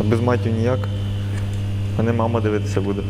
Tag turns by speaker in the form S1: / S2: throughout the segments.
S1: А без матів ніяк. Мене мама дивитися буде.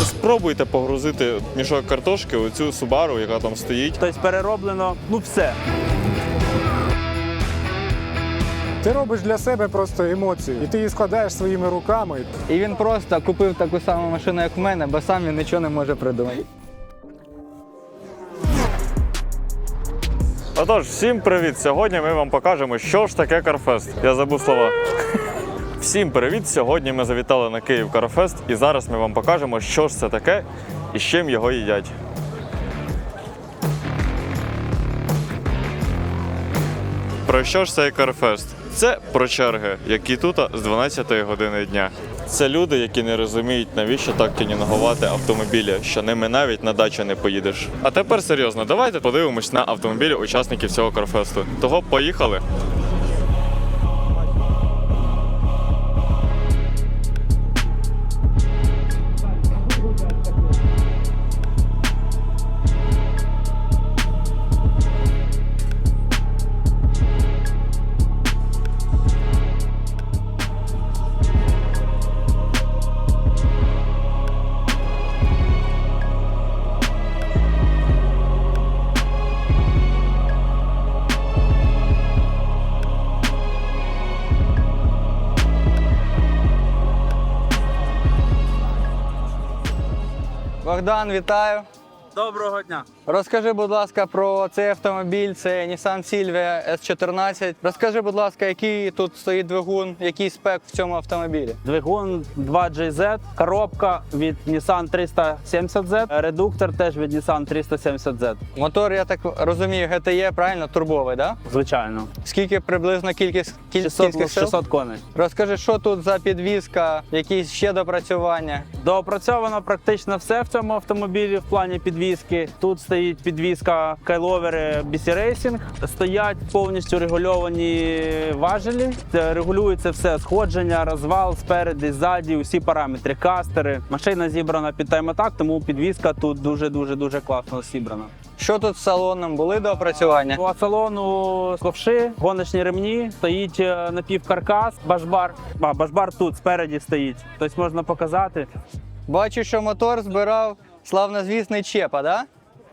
S2: Спробуйте погрузити мішок картошки у цю Subaru, яка там стоїть.
S3: Тобто перероблено, ну все.
S4: Ти робиш для себе просто емоцію, і ти її складаєш своїми руками.
S5: І він просто купив таку саму машину, як в мене, бо сам він нічого не може придумати.
S2: Отож, всім привіт! Сьогодні ми вам покажемо, що ж таке Карфест. Я забув слова. Всім привіт! Сьогодні ми завітали на Київ Карфест і зараз ми вам покажемо, що ж це таке і з чим його їдять. Про що ж цей Карфест? Це про черги, які тут з 12 години дня. Це люди, які не розуміють, навіщо так тюнінгувати автомобілі, що ними навіть на дачу не поїдеш. А тепер серйозно, давайте подивимось на автомобілі учасників цього Карфесту. Того поїхали.
S5: Богдан, вітаю!
S3: Доброго дня.
S5: Розкажи, будь ласка, про цей автомобіль. Це Nissan Silvia S14. Розкажи, будь ласка, який тут стоїть двигун, який спек в цьому автомобілі.
S3: Двигун 2JZ, коробка від Nissan 370Z, редуктор теж від Nissan 370Z.
S5: Мотор, я так розумію, GTE, правильно, турбовий, да?
S3: Звичайно.
S5: Скільки приблизно кількість кіль-
S3: 600,
S5: кількість сил?
S3: 600 коней.
S5: Розкажи, що тут за підвізка, якісь ще допрацювання.
S3: Доопрацьовано практично все в цьому автомобілі в плані підвіски. Тут стоїть підвіска кайловери BC Racing. Стоять повністю регульовані важелі. Регулюється все сходження, розвал спереди, ззаді, усі параметри, кастери. Машина зібрана під тайм-атак, тому підвіска тут дуже дуже дуже класно зібрана.
S5: Що тут з салоном? Були допрацювання?
S3: По салону ковши, гоночні ремні, стоїть е, напівкаркас, башбар. А, башбар тут спереді стоїть. Тобто можна показати.
S5: Бачу, що мотор збирав славнозвісний Чепа, да?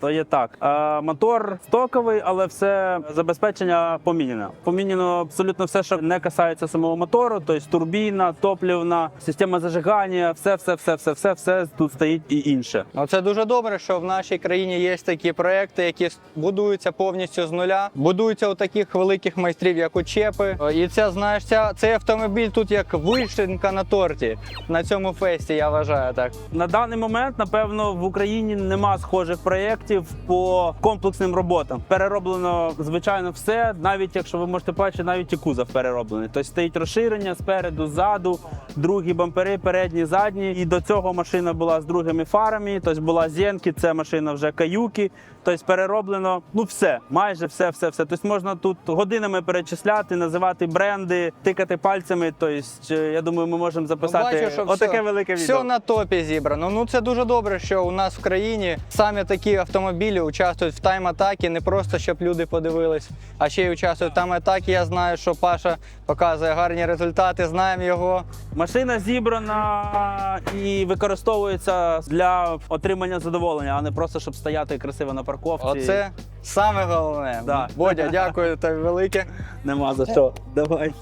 S3: То є так. Е, мотор стоковий, але все забезпечення поміняно. Поміняно абсолютно все, що не касається самого мотору, тобто турбіна, топлівна, система зажигання, все, все, все, все, все, все тут стоїть і інше.
S5: Ну, це дуже добре, що в нашій країні є такі проекти, які будуються повністю з нуля, будуються у таких великих майстрів, як у Чепи. І ця, знаєш, ця, цей автомобіль тут як вишенка на торті на цьому фесті, я вважаю так.
S3: На даний момент, напевно, в Україні нема схожих проєктів по комплексним роботам. Перероблено звичайно все, навіть якщо ви можете бачити, навіть і кузов перероблений. Тобто стоїть розширення спереду, ззаду, другі бампери, передні, задні. І до цього машина була з другими фарами. Тобто була Зенки, це машина вже каюки. Тобто перероблено ну все, майже все, все, все. Тобто можна тут годинами перечисляти, називати бренди, тикати пальцями. Тобто, е, я думаю, ми можемо записати
S5: Бачу, що
S3: отаке
S5: все,
S3: велике відео.
S5: все на топі зібрано. Ну це дуже добре, що у нас в країні саме такі автомобілі участвують в тайм-атакі, не просто щоб люди подивились, а ще й участвують в тайм-атакі. Я знаю, що Паша показує гарні результати, знаємо його.
S3: Машина зібрана і використовується для отримання задоволення, а не просто щоб стояти красиво на парковці.
S5: Оце саме головне.
S3: Да.
S5: Бодя, дякую тобі велике.
S3: нема за що. Давай.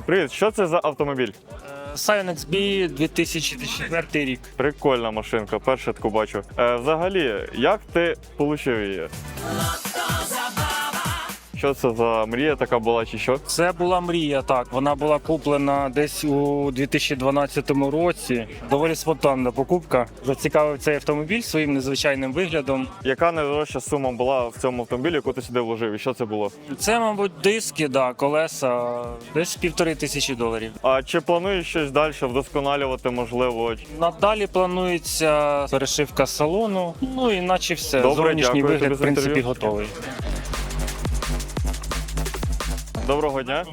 S2: Е, Привіт, що це за автомобіль?
S6: Scion XB 2004 рік.
S2: Прикольна машинка, перше таку бачу. Е, взагалі, як ти отримав її? Що це за мрія така була, чи що?
S6: Це була мрія, так. Вона була куплена десь у 2012 році. Доволі спонтанна покупка. Зацікавив цей автомобіль своїм незвичайним виглядом.
S2: Яка найдорожча сума була в цьому автомобілі, яку ти сюди вложив? І що це було?
S6: Це, мабуть, диски, да, колеса, десь півтори тисячі доларів.
S2: А чи плануєш щось далі вдосконалювати, можливо?
S6: Надалі планується перешивка салону. Ну і наче все.
S2: Добре,
S6: Зовнішній
S2: дякую тобі
S6: вигляд, в
S2: за
S6: принципі,
S2: інтерв'ю.
S6: готовий.
S2: Доброго дня.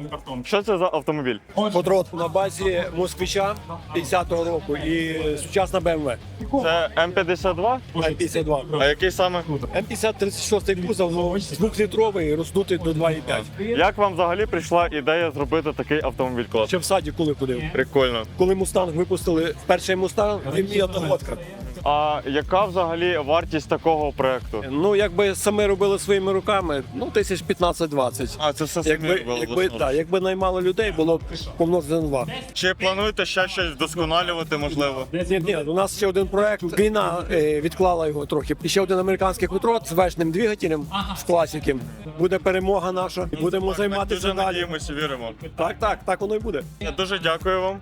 S2: Що це за автомобіль?
S7: Подрот на базі москвича 50-го року і сучасна BMW
S2: Це М52?
S7: М52.
S2: А який саме?
S7: М50 36 кузов, ну, двохлітровий, роздутий до 2,5.
S2: Як вам взагалі прийшла ідея зробити такий автомобіль клас?
S7: Ще в саді коли ходив.
S2: Прикольно.
S7: Коли Мустанг випустили перший Мустанг, він мій одногодка.
S2: А яка взагалі вартість такого проекту?
S7: Ну, якби саме робили своїми руками, ну, тисяч 15-20.
S2: А це все
S7: Якби, якби, да, якби наймало людей, було б помножити на два.
S2: Чи плануєте ще щось вдосконалювати, можливо?
S7: Ні, ні, у нас ще один проект. Війна е, відклала його трохи. І ще один американський хутрот з вечним двигателем з класиком. Буде перемога наша. і Будемо займатися
S2: Дуже
S7: далі.
S2: надіємося, віримо.
S7: Так, так, так воно і буде.
S2: Я дуже дякую вам.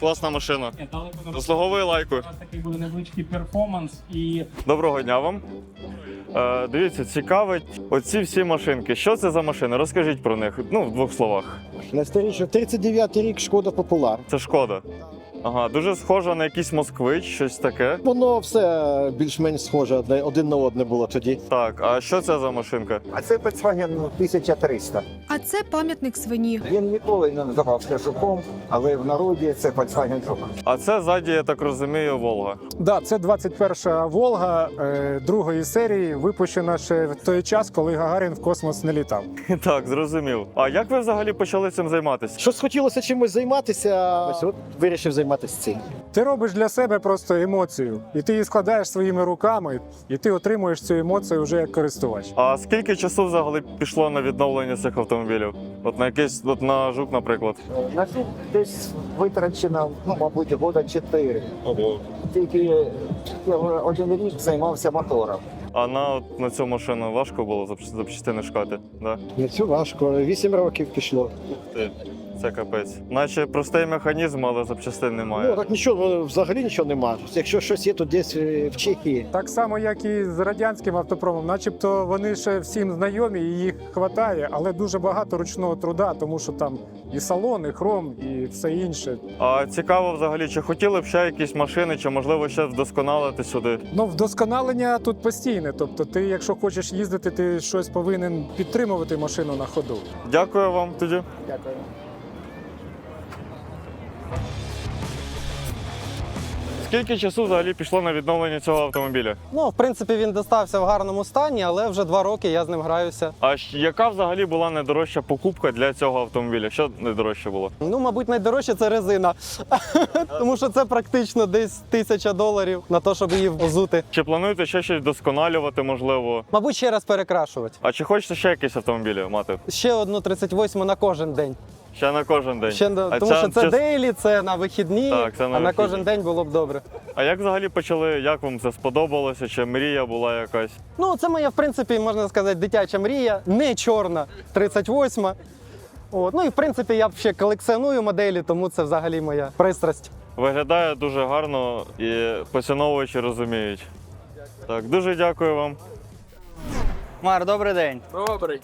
S2: Класна машина. Заслуговує лайку.
S8: Такий буде невеличкий перформанс і
S2: Доброго дня вам. Е, дивіться, цікавить оці всі машинки. Що це за машини? Розкажіть про них. Ну, в двох словах.
S9: Найстаріше 39 рік шкода Популяр.
S2: Це шкода. Ага, дуже схожа на якийсь москвич, щось таке.
S9: Воно все більш-менш схоже одне один на одне було тоді.
S2: Так, а що це за машинка?
S9: А це Volkswagen 1300.
S10: А це пам'ятник свині.
S9: Він ніколи не називався жуком, але в народі це Volkswagen жук.
S2: А це ззаді, я так розумію, Волга.
S4: Да, це 21-ша Волга е, другої серії, випущена ще в той час, коли Гагарін в космос не літав.
S2: Так, зрозумів. А як ви взагалі почали цим займатися?
S9: Щось хотілося чимось займатися. Ось от вирішив займатися цим.
S4: Ти робиш для себе просто емоцію, і ти її складаєш своїми руками, і ти отримуєш цю емоцію вже як користувач.
S2: А скільки часу взагалі пішло на відновлення цих автомобілів? От на якийсь, от на жук, наприклад.
S9: На жук десь витрачено, ну, мабуть, года 4. Тільки я один рік займався мотором.
S2: А на, на цю машину важко було запч- запчастини шукати? Да?
S9: Не цю важко, 8 років пішло.
S2: Ти, Це капець. Наче простий механізм, але запчастин
S9: Ну так нічого, взагалі нічого нема. Якщо щось є, то десь е, в Чехії.
S4: Так само, як і з радянським автопромом, начебто вони ще всім знайомі, і їх хватає, але дуже багато ручного труда, тому що там і салон, і хром, і все інше.
S2: А цікаво взагалі, чи хотіли б ще якісь машини, чи можливо ще вдосконалити сюди?
S4: Ну, вдосконалення тут постійне. Тобто, ти, якщо хочеш їздити, ти щось повинен підтримувати машину на ходу.
S2: Дякую вам тоді.
S4: Дякую.
S2: Скільки часу взагалі пішло на відновлення цього автомобіля?
S5: Ну, в принципі, він достався в гарному стані, але вже два роки я з ним граюся.
S2: А яка взагалі була найдорожча покупка для цього автомобіля? Що найдорожче було?
S5: Ну, мабуть, найдорожче це резина, тому що це практично десь тисяча доларів на те, щоб її взути.
S2: Чи плануєте ще щось вдосконалювати, можливо?
S5: Мабуть, ще раз перекрашувати.
S2: А чи хочете ще якісь автомобілі мати?
S5: Ще одну 38 на кожен день.
S2: Ще на кожен день.
S5: Ще,
S2: а
S5: тому
S2: ця-
S5: що це
S2: ця-
S5: дейлі, це на вихідні,
S2: Так, це на
S5: а на кожен день було б добре.
S2: А як взагалі почали? Як вам це сподобалося? Чи мрія була якась?
S5: Ну, це моя, в принципі, можна сказати, дитяча мрія, не чорна, 38. От. Ну і в принципі я ще колекціоную моделі, тому це взагалі моя пристрасть.
S2: Виглядає дуже гарно і поціновувачі розуміють. Так, дуже дякую вам.
S5: Мар, добрий день.
S8: добрий.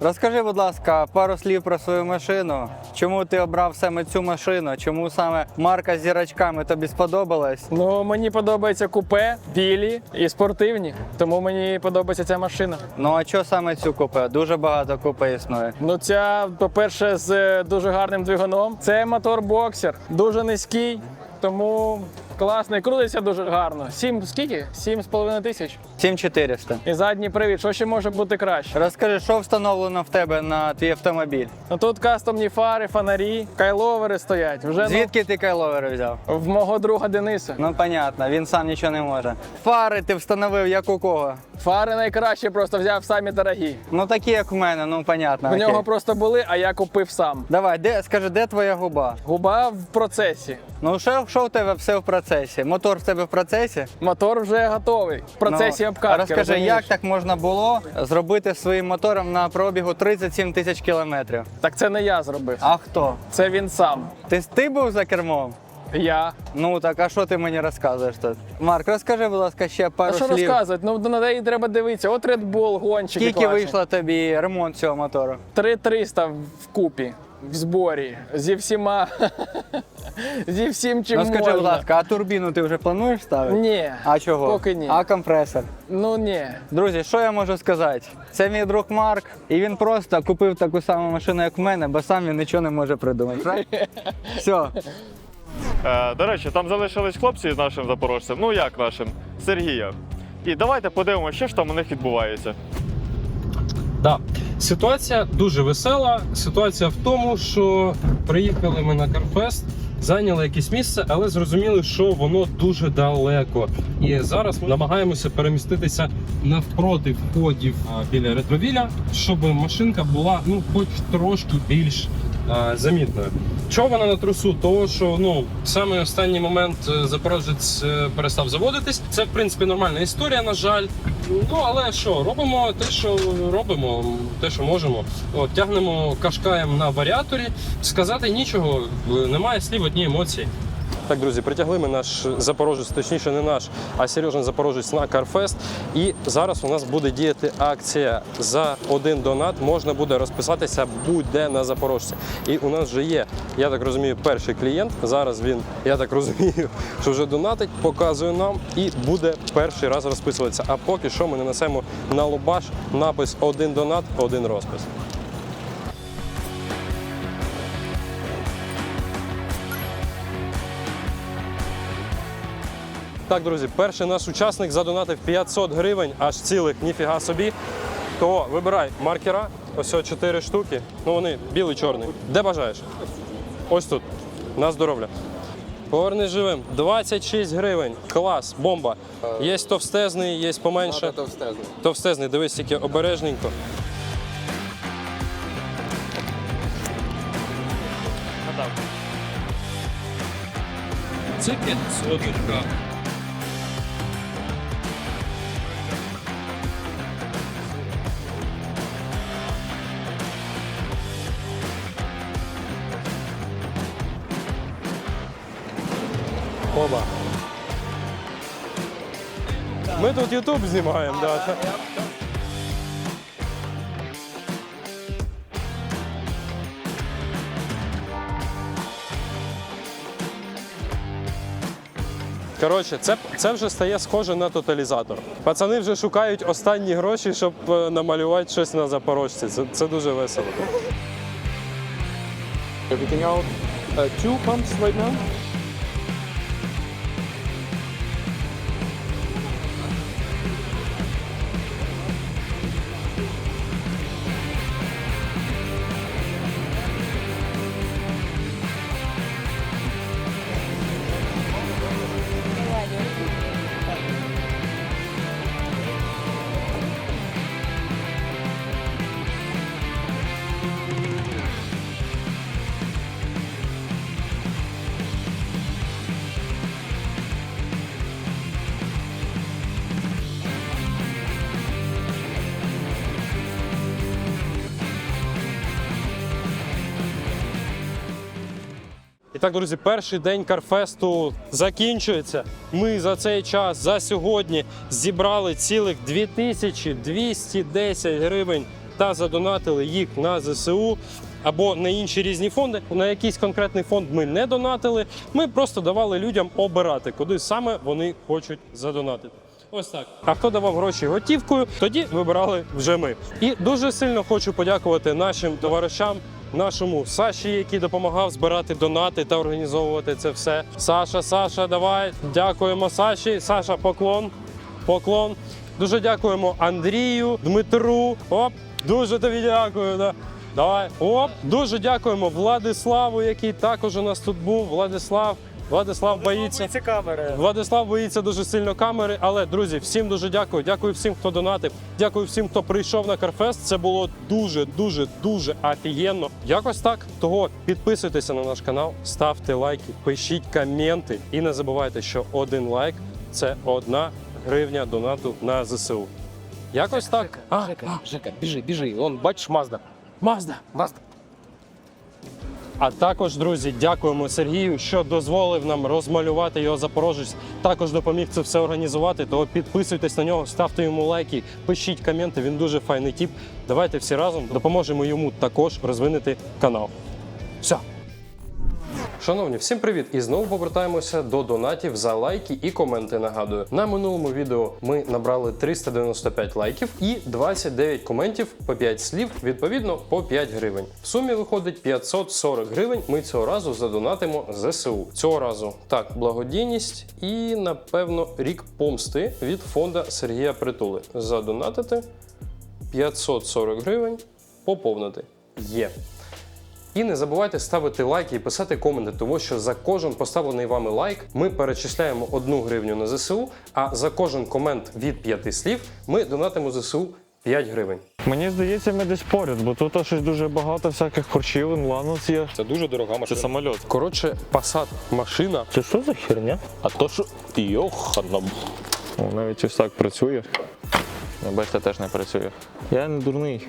S5: Розкажи, будь ласка, пару слів про свою машину. Чому ти обрав саме цю машину? Чому саме марка з зірочками тобі сподобалась?
S8: Ну мені подобається купе, білі і спортивні, тому мені подобається ця машина.
S5: Ну а що саме цю купе? Дуже багато купе існує.
S8: Ну ця, по-перше, з дуже гарним двигуном. Це мотор боксер, дуже низький, тому класний, крутиться дуже гарно. Сім скільки? Сім з половиною тисяч.
S5: 7400.
S8: І задній привід. Що ще може бути краще?
S5: Розкажи, що встановлено в тебе на твій автомобіль?
S8: Ну тут кастомні фари, фонарі, кайловери стоять. Вже
S5: Звідки ти кайловери взяв?
S8: ну, в мого друга Дениса.
S5: Ну, понятно, він сам нічого не може. Фари ти встановив як у кого?
S8: Фари найкраще, просто взяв самі дорогі.
S5: Ну такі, як в мене, ну понятно.
S8: В
S5: окей.
S8: нього просто були, а я купив сам.
S5: Давай, де скажи, де твоя губа?
S8: Губа в процесі.
S5: Ну що, що в тебе все в процесі? Процесі. Мотор в тебе в процесі.
S8: Мотор вже готовий. В процесі
S5: Ну,
S8: обкатки.
S5: Розкажи,
S8: розумієш?
S5: як так можна було зробити своїм мотором на пробігу 37 тисяч кілометрів?
S8: Так це не я зробив.
S5: А хто?
S8: Це він сам.
S5: Ти, ти був за кермом?
S8: Я.
S5: Ну так, а що ти мені розказуєш тут? Марк, розкажи, будь ласка, ще
S8: А що розказувати? Ну на неї треба дивитися. От Red Bull, гонщики
S5: Скільки вийшло тобі ремонт цього мотору?
S8: 3300 в купі, в зборі, зі всіма. зі всім чим
S5: ну скажи,
S8: можна.
S5: будь ласка, а турбіну ти вже плануєш ставити?
S8: Ні.
S5: А чого?
S8: Поки ні.
S5: А компресор?
S8: Ну ні.
S5: Друзі, що я можу сказати? Це мій друг Марк, і він просто купив таку саму машину, як в мене, бо сам він нічого не може придумати. правильно? Все.
S2: Е, до речі, там залишились хлопці з нашим запорожцем. Ну як нашим? Сергія. І давайте подивимося, що ж там у них відбувається.
S11: Да. Ситуація дуже весела. Ситуація в тому, що приїхали ми на Карфест, зайняли якесь місце, але зрозуміли, що воно дуже далеко. І зараз ми намагаємося переміститися навпроти входів біля ретровіля, щоб машинка була ну, хоч трошки більш замітною. Чого вона на трусу? Того, що ну саме останній момент е, запорожець е, перестав заводитись. Це в принципі нормальна історія, на жаль. Ну але що, робимо те, що робимо, те, що можемо. От, тягнемо кашкаєм на варіаторі. Сказати нічого, е, немає слів, одні емоції.
S12: Так, друзі, притягли ми наш запорожець, точніше не наш, а Сережин запорожець на Карфест. І зараз у нас буде діяти акція за один донат. Можна буде розписатися будь-де на запорожці. І у нас вже є, я так розумію, перший клієнт. Зараз він, я так розумію, що вже донатить, показує нам і буде перший раз розписуватися. А поки що ми нанесемо на лобаш напис один донат, один розпис. Так, друзі, перший наш учасник задонатив 500 гривень, аж цілих ніфіга собі. То вибирай маркера, ось о 4 штуки. Ну вони білий, чорний. Де бажаєш? Ось тут. На здоров'я. Поверни живим. 26 гривень. Клас, бомба. Є товстезний, є поменше. Товстезний. Товстезний, дивись, тільки обережненько.
S11: Це 500
S12: Оба. Ми тут Ютуб знімаємо, да. Коротше, це, це вже стає схоже на тоталізатор. Пацани вже шукають останні гроші, щоб е, намалювати щось на запорожці. Це, це дуже весело.
S11: Everything out. Uh, two pumps right now.
S12: І так, друзі, перший день Карфесту закінчується. Ми за цей час, за сьогодні, зібрали цілих 2210 гривень та задонатили їх на ЗСУ або на інші різні фонди. На якийсь конкретний фонд ми не донатили. Ми просто давали людям обирати, куди саме вони хочуть задонатити. Ось так. А хто давав гроші готівкою, тоді вибирали вже ми. І дуже сильно хочу подякувати нашим товаришам. Нашому Саші, який допомагав збирати донати та організовувати це все. Саша, Саша, давай. Дякуємо Саші. Саша, поклон. Поклон. Дуже дякуємо Андрію, Дмитру. Оп, дуже тобі дякую. Да. Давай. Оп, дуже дякуємо Владиславу, який також у нас тут був. Владислав, Владислав боїться.
S8: Камери.
S12: Владислав боїться дуже сильно камери, але друзі, всім дуже дякую. Дякую всім, хто донатив. Дякую всім, хто прийшов на Карфест. Це було дуже, дуже, дуже офігенно. Якось так. Того підписуйтеся на наш канал, ставте лайки, пишіть коменти і не забувайте, що один лайк це одна гривня донату на ЗСУ. Якось так. А,
S8: Жека, Жека, біжи, біжи. Вон, бачиш, Мазда.
S12: Мазда.
S8: Мазда.
S12: А також, друзі, дякуємо Сергію, що дозволив нам розмалювати його Запорожець. Також допоміг це все організувати. То підписуйтесь на нього, ставте йому лайки, пишіть коменти. Він дуже файний тіп. Давайте всі разом допоможемо йому також розвинути канал. Все. Шановні, всім привіт! І знову повертаємося до донатів за лайки і коменти. Нагадую, на минулому відео ми набрали 395 лайків і 29 коментів по 5 слів, відповідно по 5 гривень. В сумі виходить 540 гривень. Ми цього разу задонатимо ЗСУ. Цього разу так, благодійність і напевно рік помсти від фонда Сергія Притули. Задонатити 540 гривень, поповнити. Є. І не забувайте ставити лайки і писати коменти, тому що за кожен поставлений вами лайк ми перечисляємо одну гривню на ЗСУ, а за кожен комент від п'яти слів ми донатимо ЗСУ 5 гривень.
S1: Мені здається, ми десь поряд, бо тут щось дуже багато всяких корчів, ланус є.
S12: Це дуже дорога машина.
S1: Це самольот.
S12: Коротше, Passat машина.
S1: Це що за херня?
S12: А то що йоханом.
S1: О, навіть ось так працює. Ну, Бачите, теж не працює. Я не дурний.